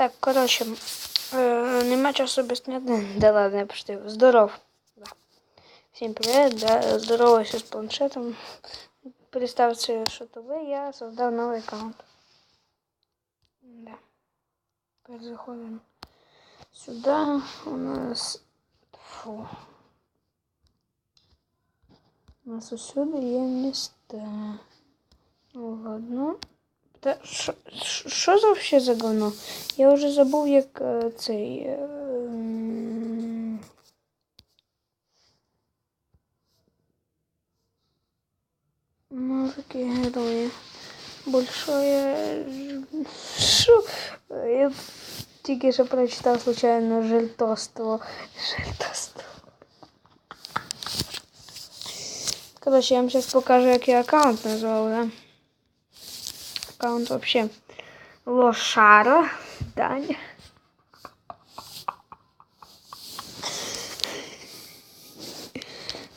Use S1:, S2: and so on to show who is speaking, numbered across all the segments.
S1: Так, коротше, е, нема часу об'ясняти. Да ладно, я пошли. Здоров. Да. Всім привіт, да, здороваюся з планшетом. Представте, що то ви, я создав новий аккаунт. Да. Тепер заходимо сюди. У нас. Фу. У нас усюди є міста. Ну ладно. Та що- за вообще за говно? Я вже забув, як е, цей. м, Мужики герої. Большое. Що? Я тільки що прочитав случайно жильтоство. Жильтоство. Короче, я вам сейчас покажу, як я аккаунт назвав, да? Аккаунт вообще лошара. Даня.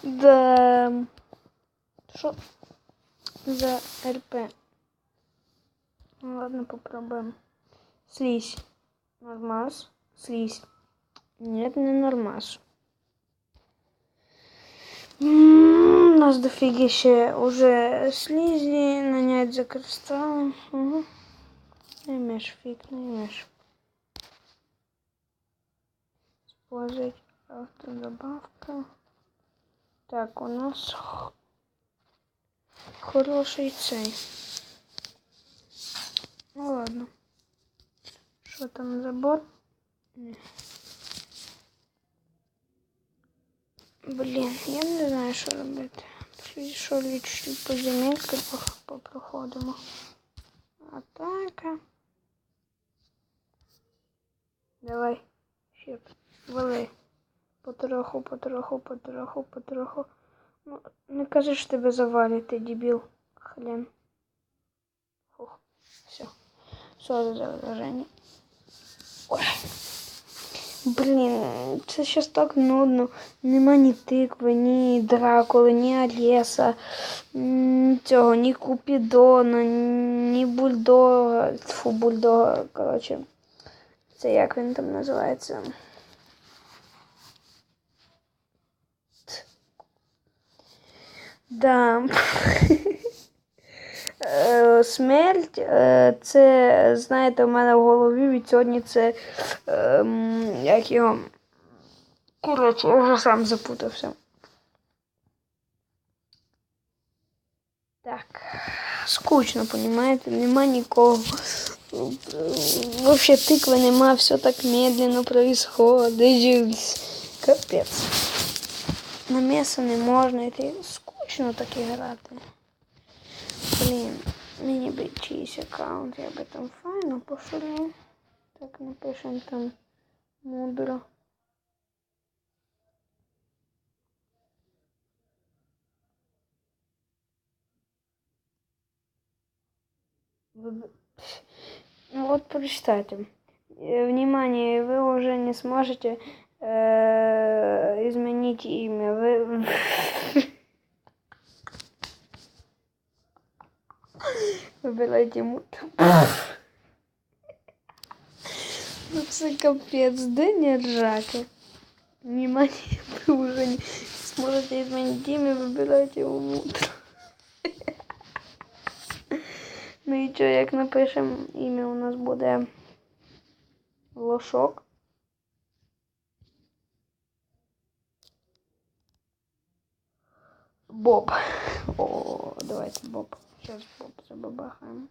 S1: Да. Что за РП? Ну, ладно, попробуем. Слизь. Нормас. Слизь. Нет, не нормас. М, У нас дофигища уже слизи, нанять за кристалл. Угу. Наймешь фиг, наймешь. Использовать автодобавка. Так, у нас хороший цей. Ну ладно. Что там забор? Ні. Блін, я не знаю, що робити. Що лічно подземельки пох- попроходимо. Атака. Давай. Ще вали. Потроху, потроху, потроху, потроху. Ну, не кажи, що тебе завалить, ти дебіл. Хрен. Фух. Все. Сори за враження. Ой. Блін, це щось так нудно. Нема ні тикви, ні дракули, ні Алєса, м, цього, ні Купідона, ні бульдога. Фу, бульдога, коротше. Це як він там називається? Т. Да. Е, Смерть, е, це, знаєте, у мене в голові від сьогодні це ем, як його. Коротше, вже сам запутався. Так. Скучно, понімаєте? Нема нікого. Вообще тикви нема, все так медленно происходит. Капець. На м'ясо не можна йти. Скучно так грати. Блін, мені би чийсь аккаунт, я би там файно пошурив. Так напишем там мудро. Ну вот прочитайте. Э, Внимание, вы уже не сможете э, изменить имя. Вы... Выбирайте мудро. Ну це капець, де не ржака. Внимание, вы уже не сможете изменить имя, выбирайте его мудро. Ну і що, як напишемо ім'я у нас буде Лошок. Боб. О, давайте Боб. Сейчас Боб забабахаем.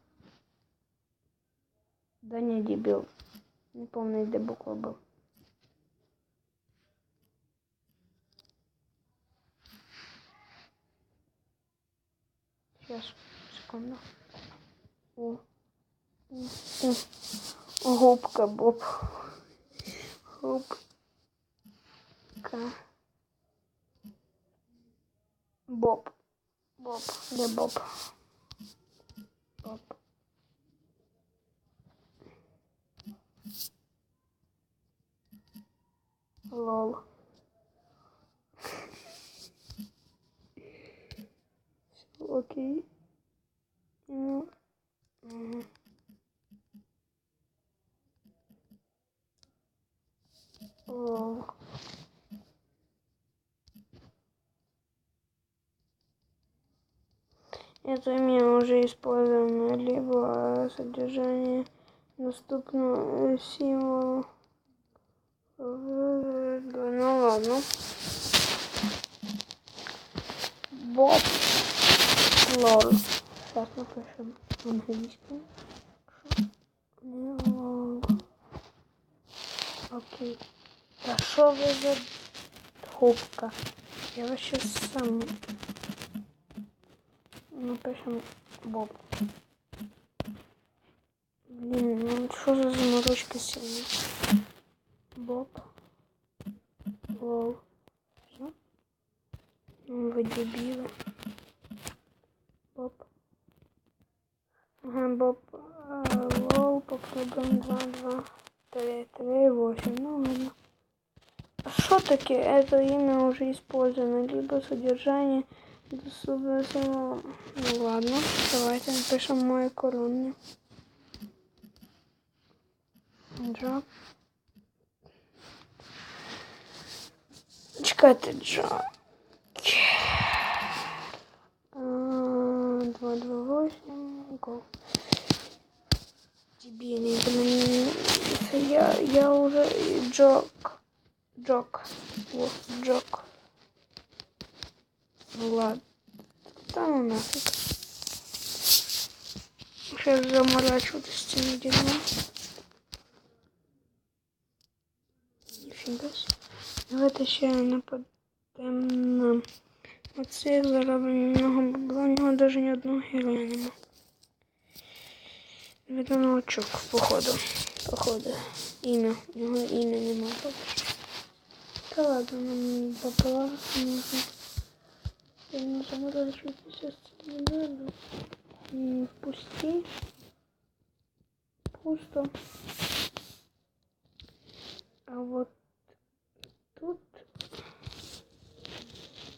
S1: Да не дебил. Не помню, где буква был. Сейчас, секунду. О. Губка Боб. Губка. Боб. Боб. Где? Боб. Лол. Окей. Ну, угу. Лол. Это имя уже использовано, либо содержание доступного символа символу. Ну ладно. Боб лол. Сейчас напишем английским. Не лол. Окей. Та що ви за трубка? Я сейчас сам напишем Боб. Блин, ну что за заморочка сильная? Боб. Лол. Всё? Ну, вы дебилы. Боб. Боб. Лол. Попробуем 2, 2, 3, 3, 8. Ну ладно. А что таки это имя уже использовано? Либо содержание доступно Ну ладно, давайте напишем мое коронное. Джок. А, два, восемь. Гол. Дебильный, блин. Я, я уже Джок. Джок. Вот, Джок. Ну ладно. Да ну нафиг. Сейчас заморачиваться с теми дерьмом. Нифига себе. Давайте ще нападемо на оцих, заробимо много бабла, у нього навіть ні одного героя нема. Видно новачок, походу. Походу. Ім'я. У нього ім'я нема поки що. Та ладно, нам бабла нужно. Я не заморачивайтеся з цим не надо. М, Пусти. Пусто. А вот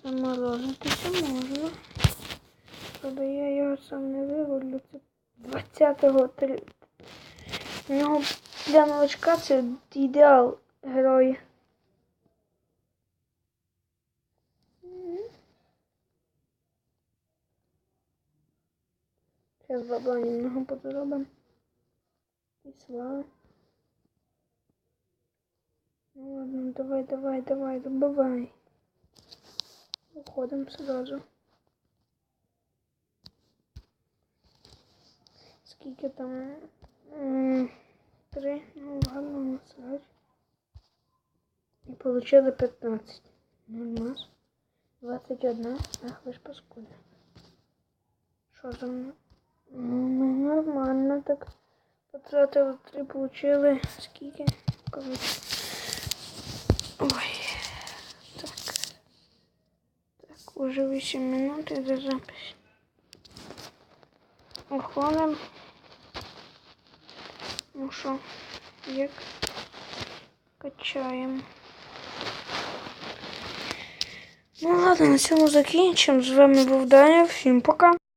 S1: заморозитися можна. Правда, я його сам не виводжу. Це 20-го. У нього для новачка це ідеал герої. Сейчас бабла немного подробим. И слава. Ну ладно, давай, давай, давай, добывай. Уходим сразу. Скільки там? М, Три. Ну ладно, насрать. І получили 15. Нормально. 21. Ах, ви ж паскуди. Що за мною? Ну, ми нормально так. Потратили три, получили. Скільки? Короче. Ой. уже 8 минут іде запись. Уходимо. Ну що, як качаємо. Ну ладно, на цьому закінчимо. З вами був Даня. Всім пока.